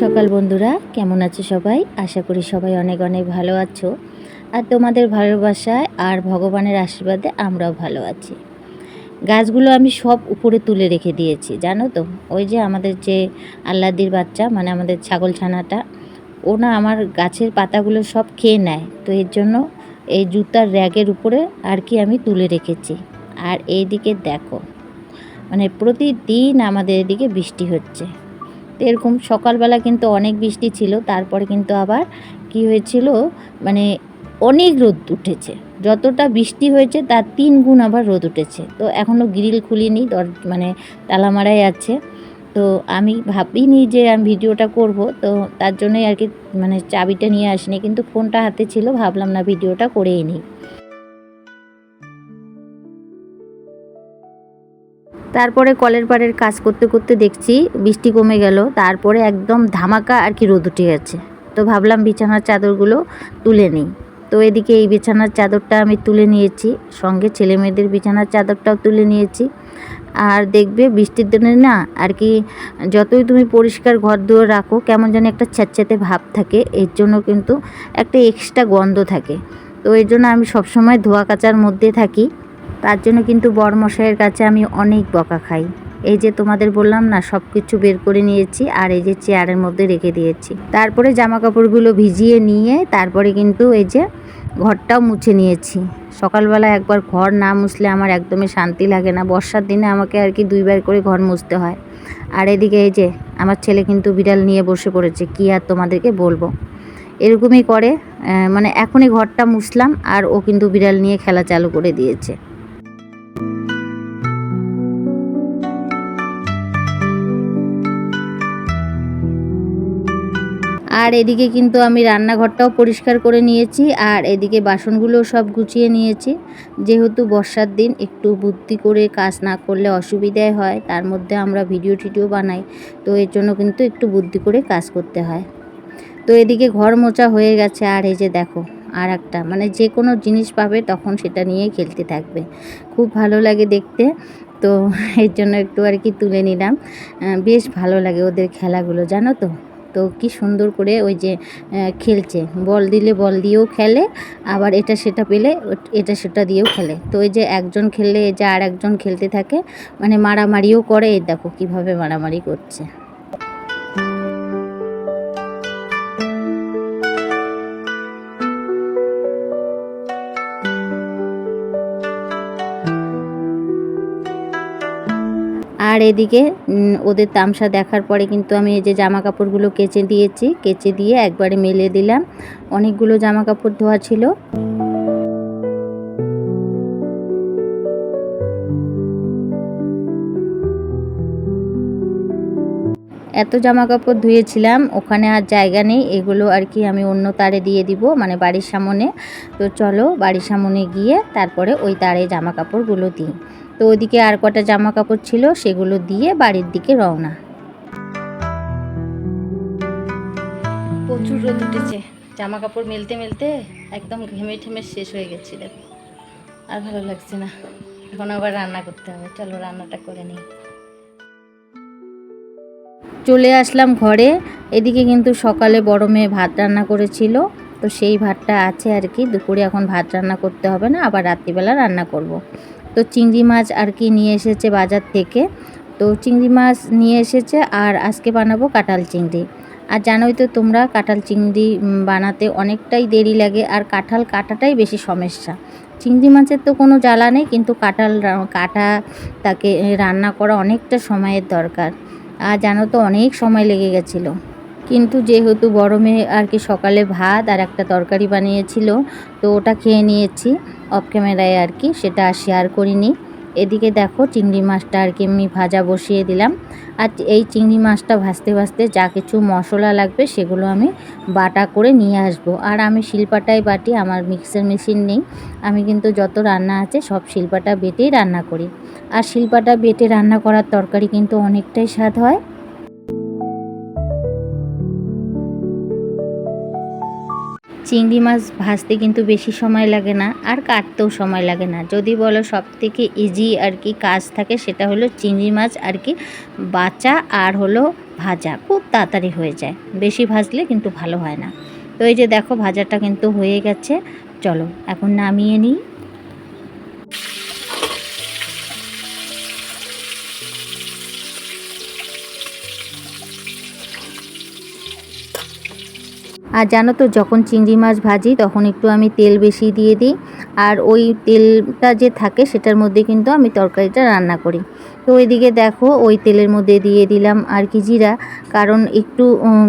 সকাল বন্ধুরা, কেমন আছো সবাই? আশা করি সবাই অনেক অনেক ভালো আছো। আর তোমাদের ভালোবাসায় আর ভগবানের আশীর্বাদে আমরাও ভালো আছি। গাছগুলো আমি সব উপরে তুলে রেখে দিয়েছি, জানো তো? ওই যে আমাদের যে আল্লাদির বাচ্চা মানে আমাদের ছাগল ছানাটা, ও না আমার গাছের পাতাগুলো সব খেয়ে নেয়। তো এর জন্য এই জুতার র্যাগের উপরে আর কি আমি তুলে রেখেছি। আর এইদিকে দেখো মানে প্রতিদিন আমাদের এদিকে বৃষ্টি হচ্ছে। এরকম সকালবেলা কিন্তু অনেক বৃষ্টি ছিল, তারপরে কিন্তু আবার কি হয়েছিল মানে অনেক রোদ উঠেছে। যতটা বৃষ্টি হয়েছে, তার তিন গুণ আবার রোদ উঠেছে। তো এখনও গ্রিল খুলিনি, দর মানে তালামারাই আছে। তো আমি ভাবিনি যে আমি ভিডিওটা করব, তো তার জন্যই আর কি মানে চাবিটা নিয়ে আসিনি। কিন্তু ফোনটা হাতে ছিল, ভাবলাম না ভিডিওটা করেই নিই। তারপরে কলের পাড়ের কাজ করতে করতে দেখছি বৃষ্টি কমে গেল, তারপরে একদম ধামাকা আর কি রোদ উঠে গেছে। তো ভাবলাম বিছানার চাদরগুলো তুলে নিই। তো এদিকে এই বিছানার চাদরটা আমি তুলে নিয়েছি, সঙ্গে ছেলে মেয়েদের বিছানার চাদরটাও তুলে নিয়েছি। আর দেখবে বৃষ্টির দিনে না আর কি যতই তুমি পরিষ্কার ঘর দুয়ার রাখো, কেমন যেন একটা ছ্যাঁতছ্যাঁতে ভাব থাকে, এর জন্য কিন্তু একটা এক্সট্রা গন্ধ থাকে। তো এর জন্য আমি সবসময় ধোয়া কাচার মধ্যে থাকি। তার জন্য কিন্তু বরমশাইয়ের কাছে আমি অনেক বকা খাই। এই যে তোমাদের বললাম না সব কিছু বের করে নিয়েছি আর এই যে চেয়ারের মধ্যে রেখে দিয়েছি। তারপরে জামা কাপড়গুলো ভিজিয়ে নিয়ে তারপরে কিন্তু এই যে ঘরটাও মুছে নিয়েছি। সকালবেলা একবার ঘর না মুছলে আমার একদমই শান্তি লাগে না। বর্ষার দিনে আমাকে আর কি দুইবার করে ঘর মুছতে হয়। আর এদিকে এই যে আমার ছেলে কিন্তু বিড়াল নিয়ে বসে পড়েছে, কি আর তোমাদেরকে বলব? এরকমই করে মানে এখনই ঘরটা মুছলাম আর ও কিন্তু বিড়াল নিয়ে খেলা চালু করে দিয়েছে। আর এদিকে কিন্তু আমি রান্নাঘরটাও পরিষ্কার করে নিয়েছি, আর এদিকে বাসনগুলো সব গুছিয়ে নিয়েছি। যেহেতু বর্ষার দিন, একটু বুদ্ধি করে কাজ না করলে অসুবিধায় হয়, তার মধ্যে আমরা ভিডিও টিডিও বানাই, তো এর জন্য কিন্তু একটু বুদ্ধি করে কাজ করতে হয়। তো এদিকে ঘর মোচা হয়ে গেছে, আর এই যে দেখো, আর একটা মানে যে কোনো জিনিস পাবে তখন সেটা নিয়েই খেলতে থাকবে। খুব ভালো লাগে দেখতে, তো এর জন্য একটু আর কি তুলে নিলাম। বেশ ভালো লাগে ওদের খেলাগুলো, জানো তো? তো কি সুন্দর করে ওই যে খেলছে। বল দিলে বল দিয়েও খেলে, আবার এটা সেটা পেলে, এটা সেটা দিয়েও খেলে। তো ওই যে একজন খেললে যে আর একজন খেলতে থাকে মানে মারামারিও করে, এই দেখো কীভাবে মারামারি করছে। এদিকে ওদের তামসা দেখার পরে কিন্তু আমি এই যে জামা কাপড়গুলো কেচে দিয়েছি, কেচে দিয়ে একবারে মেলে দিলাম। অনেকগুলো জামা কাপড় ধোয়া ছিল। এত জামা কাপড় ধুয়েছিলাম, ওখানে আর জায়গা নেই। এগুলো আর কি আমি অন্য তারে দিয়ে দিব মানে বাড়ির সামনে। তো চলো বাড়ির সামনে গিয়ে তারপরে ওই তারে জামা কাপড়গুলো দিই। তো ওইদিকে আর কটা জামা কাপড় ছিল সেগুলো দিয়ে বাড়ির দিকে রওনা। প্রচুর রোদ উঠেছে। জামা কাপড় মেলতে মেলতে একদম ঘেমে ঠেমে শেষ হয়ে গেছিল আর ভালো লাগছে না। এখন আবার রান্না করতে হবে। চলো রান্নাটা করে নিই। চলে আসলাম ঘরে। এদিকে কিন্তু সকালে বড় মেয়ে ভাত রান্না করেছিল তো সেই ভাতটা আছে আর কি। দুপুরে এখন ভাত রান্না করতে হবে না আবার রাত্রিবেলা রান্না করব। তো চিংড়ি মাছ আর কি নিয়ে এসেছে বাজার থেকে। তো চিংড়ি মাছ নিয়ে এসেছে আর আজকে বানাবো কাঁঠাল চিংড়ি। আর জানোই তো তোমরা, কাঁঠাল চিংড়ি বানাতে অনেকটাই দেরি লাগে আর কাঁঠাল কাটাটাই বেশি সমস্যা। চিংড়ি মাছের তো কোনো জ্বালা নেই, কিন্তু কাঁঠাল কাটা তাকে রান্না করা অনেকটা সময়ের দরকার। আর জানো তো অনেক সময় লেগে গেছিল। কিন্তু যেহেতু মেয়ে আর কি সকালে ভাত আর একটা তরকারি বানিয়েছিল, তো ওটা খেয়ে নিয়েছি অফ ক্যামেরায় আর কি, সেটা শেয়ার করিনি। এদিকে দেখো চিংড়ি মাছটা আর কি আমি ভাজা বসিয়ে দিলাম। আর এই চিংড়ি মাছটা ভাজতে ভাজতে যা কিছু মশলা লাগবে সেগুলো আমি বাটা করে নিয়ে আসব। আর আমি শিলপাটায় বাটি, আমার মিক্সার মেশিন নেই। আমি কিন্তু যত রান্না আছে সব শিলপাটা বেটেই রান্না করি। আর শিলপাটা বেটে রান্না করার তরকারি কিন্তু অনেকটাই স্বাদ হয়। চিংড়ি মাছ ভাজতে কিন্তু বেশি সময় লাগে না আর কাটতেও সময় লাগে না। যদি বলো সব থেকে ইজি আর কি কাজ থাকে সেটা হলো চিংড়ি মাছ আর কি বাঁচা আর হলো ভাজা, খুব তাড়াতাড়ি হয়ে যায়। বেশি ভাজলে কিন্তু ভালো হয় না। তো এই যে দেখো ভাজাটা কিন্তু হয়ে গেছে। চলো এখন নামিয়ে নিই। আর জানো তো, যখন চিংড়ি মাছ ভাজি, তখন একটু আমি তেল বেশি দিয়ে দিই। আর ওই তেলটা যে থাকে, সেটার মধ্যে কিন্তু আমি তরকারিটা রান্না করি। তো ওইদিকে দেখো, ওই তেলের মধ্যে দিয়ে দিলাম আর কি জিরা। কারণ একটু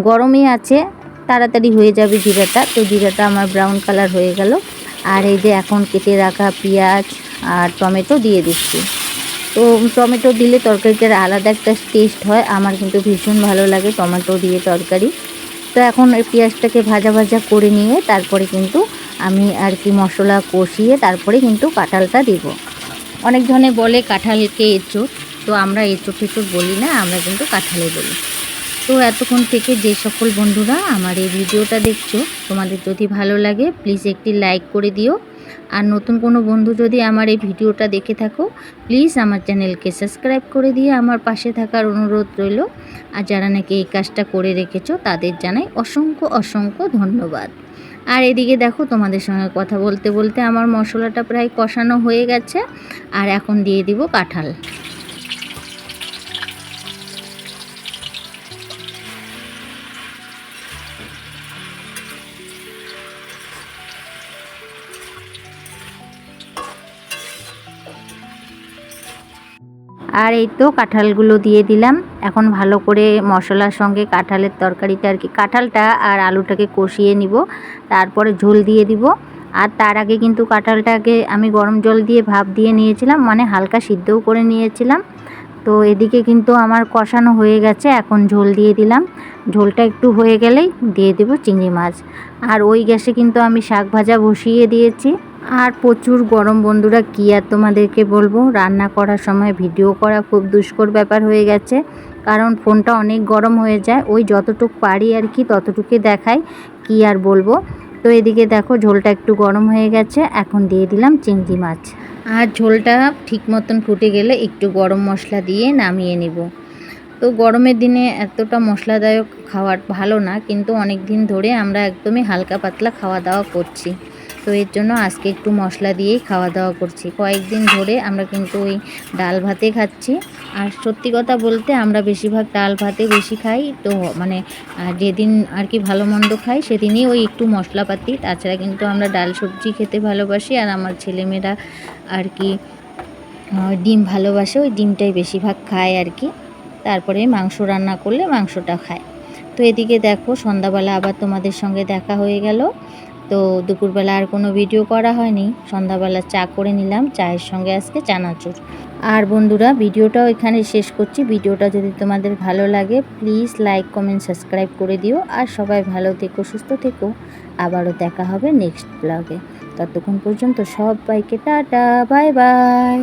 গরমই আছে, তাড়াতাড়ি হয়ে যাবে জিরাটা। তো জিরাটা আমার ব্রাউন কালার হয়ে গেল। আর এই যে এখন কেটে রাখা পেঁয়াজ আর টমেটো দিয়ে দিচ্ছি। তো টমেটো দিলে তরকারিটার আলাদা একটা টেস্ট হয়। আমার কিন্তু ভীষণ ভালো লাগে টমেটো দিয়ে তরকারি। তো এখন পেঁয়াজটাকে ভাজা ভাজা করে নিয়ে তারপরে কিন্তু আমি আর কি মশলা কষিয়ে তারপরে কিন্তু কাঁঠালটা দেব। অনেক ধরনের বলে কাঁঠালকে এঁচোড় তো আমরা এঁচোড় টেচোড় বলি না, আমরা কিন্তু কাঁঠালে বলি। তো এতক্ষণ থেকে যে সকল বন্ধুরা আমার এই ভিডিওটা দেখছ, তোমাদের যদি ভালো লাগে প্লিজ একটি লাইক করে দিও। আর নতুন কোনো বন্ধু যদি আমার এই ভিডিওটা দেখে থাকো প্লিজ আমার চ্যানেলকে সাবস্ক্রাইব করে দিয়ে আমার পাশে থাকার অনুরোধ রইল। আর যারা নাকি এই কাজটা করে রেখেছো, তাদের জানাই অসংখ্য অসংখ্য ধন্যবাদ। আর এদিকে দেখো, তোমাদের সঙ্গে কথা বলতে বলতে আমার মশলাটা প্রায় কষানো হয়ে গেছে। আর এখন দিয়ে দিব কাঁঠাল। আর এই তো কাঁঠালগুলো দিয়ে দিলাম। এখন ভালো করে মশলার সঙ্গে কাঁঠালের তরকারিটা আর কি, কাঁঠালটা আর আলুটাকে কষিয়ে নিব, তারপরে ঝোল দিয়ে দিব। আর তার আগে কিন্তু কাঁঠালটাকে আমি গরম জল দিয়ে ভাপ দিয়ে নিয়েছিলাম মানে হালকা সিদ্ধও করে নিয়েছিলাম। তো এদিকে কিন্তু আমার কষানো হয়ে গেছে, এখন ঝোল দিয়ে দিলাম। ঝোলটা একটু হয়ে গেলেই দিয়ে দেব চিংড়ি মাছ। আর ওই গ্যাসে কিন্তু আমি শাক ভাজা বসিয়ে দিয়েছি। আর প্রচুর গরম। বন্ধুরা, কী আর তোমাদেরকে বলব? রান্না করার সময় ভিডিও করা খুব দুষ্কর ব্যাপার হয়ে গেছে। কারণ ফোনটা অনেক গরম হয়ে যায়। ওই যতটুক পারি আর কি ততটুকুই দেখাই। কী আর বলব? তো এদিকে দেখো, ঝোলটা একটু গরম হয়ে গেছে। এখন দিয়ে দিলাম চিংড়ি মাছ। আর ঝোলটা ঠিক মতন ফুটে গেলে একটু গরম মশলা দিয়ে নামিয়ে নিব। তো গরমের দিনে এতটা মশলাদায়ক খাওয়ার ভালো না। কিন্তু অনেক দিন ধরে আমরা একদমই হালকা পাতলা খাওয়া দাওয়া করছি। তো এর জন্য আজকে একটু মশলা দিয়েই খাওয়া দাওয়া করছি। কয়েকদিন ধরে আমরা কিন্তু ওই ডাল ভাতে খাচ্ছি। আর সত্যি কথা বলতে আমরা বেশিরভাগ ডাল ভাতে বেশি খাই। তো মানে যেদিন আর কি ভালো মন্দ খাই, সেদিনই ওই একটু মশলাপাতি। তাছাড়া কিন্তু আমরা ডাল সবজি খেতে ভালোবাসি। আর আমার ছেলেমেয়েরা আর কি ডিম ভালোবাসে। ওই ডিমটাই বেশিরভাগ খায় আর কি। তারপরে মাংস রান্না করলে মাংসটা খায়। তো এদিকে দেখো, সন্ধ্যাবেলা আবার তোমাদের সঙ্গে দেখা হয়ে গেল। তো দুপুরবেলা আর কোনো ভিডিও করা হয়নি। সন্ধ্যাবেলা চা করে নিলাম, চায়ের সঙ্গে আজকে চানাচুর। আর বন্ধুরা ভিডিওটাও এখানে শেষ করছি। ভিডিওটা যদি তোমাদের ভালো লাগে প্লিজ লাইক কমেন্ট সাবস্ক্রাইব করে দিও। আর সবাই ভালো থেকো, সুস্থ থেকো। আবারও দেখা হবে নেক্সট ব্লগে ততক্ষণ পর্যন্ত সবাইকে টাটা বাই বাই